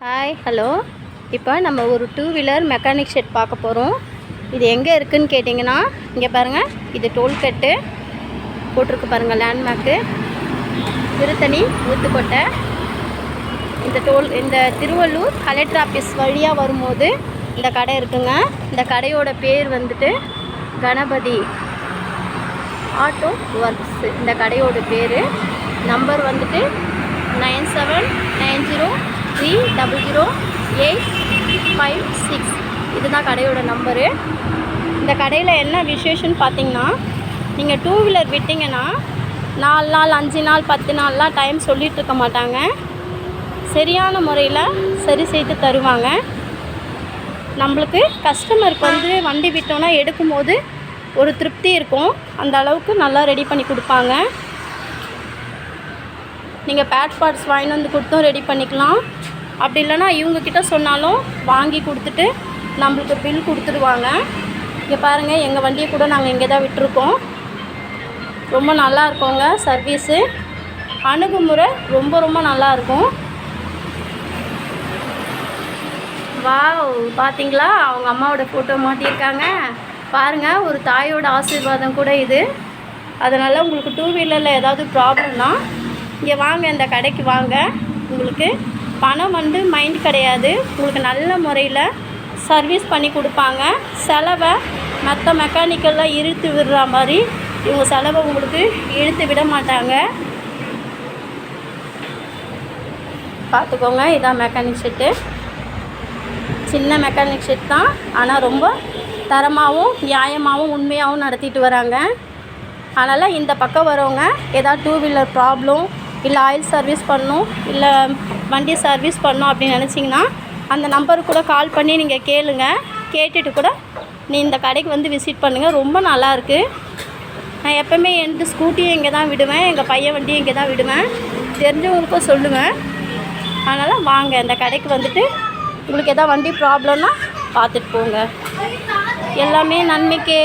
Hi hello இப்போ நம்ம ஒரு டூ வீலர் மெக்கானிக் ஷெட் பார்க்க போகிறோம் இது எங்கே இருக்குதுன்னு கேட்டிங்கன்னா இங்கே பாருங்கள் இது டோல்கட்டு போட்டிருக்கு பாருங்கள் லேண்ட்மார்க்கு திருத்தணி ஊத்துக்கோட்டை இந்த டோல் இந்த திருவள்ளூர் கலெக்டர் ஆஃபீஸ் வழியாக வரும்போது இந்த கடை இருக்குங்க. இந்த கடையோட பேர் வந்துட்டு கணபதி ஆட்டோ ஒர்க்ஸ் இந்த கடையோட பேர். நம்பர் வந்துட்டு nine seven nine zero three double zero eight five six. இதுதான் கடையோட நம்பரு. இந்த கடையில் என்ன விசேஷம்னு பார்த்தீங்கன்னா நீங்கள் டூ வீலர் விட்டிங்கன்னா நாலு நாள் அஞ்சு நாள் பத்து நாள்லாம் டைம் சொல்லிகிட்டு இருக்க மாட்டாங்க. சரியான முறையில் சரி செய்து தருவாங்க. நம்மளுக்கு கஸ்டமருக்கு வந்து வண்டி விட்டோன்னா எடுக்கும்போது ஒரு திருப்தி இருக்கும். அந்த அளவுக்கு நல்லா ரெடி பண்ணி கொடுப்பாங்க. நீங்கள் பேட் பார்ட்ஸ் வாங்கிட்டு வந்து கொடுத்தும் ரெடி பண்ணிக்கலாம். அப்படி இல்லைன்னா இவங்கக்கிட்ட சொன்னாலும் வாங்கி கொடுத்துட்டு நம்மளுக்கு பில் கொடுத்துடுவாங்க. இங்கே பாருங்கள் எங்கள் வண்டியை கூட நாங்கள் இங்கே தான் விட்டுருக்கோம். ரொம்ப நல்லா இருக்கோங்க சர்வீஸு அணுகுமுறை ரொம்ப ரொம்ப நல்லா இருக்கும். வாவ் பார்த்தீங்களா அவங்க அம்மாவோட ஃபோட்டோ மாட்டியிருக்காங்க. பாருங்கள் ஒரு தாயோட ஆசீர்வாதம் கூட இது. அதனால் உங்களுக்கு டூ வீலரில் ஏதாவது ப்ராப்ளம்னா இங்கே வாங்க இந்த கடைக்கு வாங்க. உங்களுக்கு பணம் வந்து மைண்ட் கிடையாது. உங்களுக்கு நல்ல முறையில் சர்வீஸ் பண்ணி கொடுப்பாங்க. செலவை மற்ற மெக்கானிக்கெல்லாம் இழுத்து விடுற மாதிரி இவங்க செலவை உங்களுக்கு இழுத்து விட மாட்டாங்க. பார்த்துக்கோங்க இதான் மெக்கானிக் செட்டு சின்ன மெக்கானிக் ஷெட் தான். ஆனால் ரொம்ப தரமாகவும் நியாயமாகவும் உண்மையாகவும் நடத்திட்டு வராங்க. அதனால் இந்த பக்கம் வரவங்க ஏதாவது டூ வீலர் ப்ராப்ளம் இல்லை ஆயில் சர்வீஸ் பண்ணணும் இல்லை வண்டி சர்வீஸ் பண்ணணும் அப்படின்னு நினச்சிங்கன்னா அந்த நம்பருக்கு கூட கால் பண்ணி நீங்கள் கேளுங்க. கேட்டுட்டு கூட நீ இந்த கடைக்கு வந்து விசிட் பண்ணுங்கள் ரொம்ப நல்லாயிருக்கு நான் எப்போவுமே எந்த ஸ்கூட்டியும் இங்கே தான் விடுவேன். எங்கள் பையன் வண்டியும் இங்கே தான் விடுவேன். தெரிஞ்சவங்களுக்கும் சொல்லுவேன். அதனால் வாங்க இந்த கடைக்கு வந்துட்டு உங்களுக்கு எதாவது வண்டி ப்ராப்ளம்னா பார்த்துட்டு போங்க. எல்லாமே நன்மைக்கே.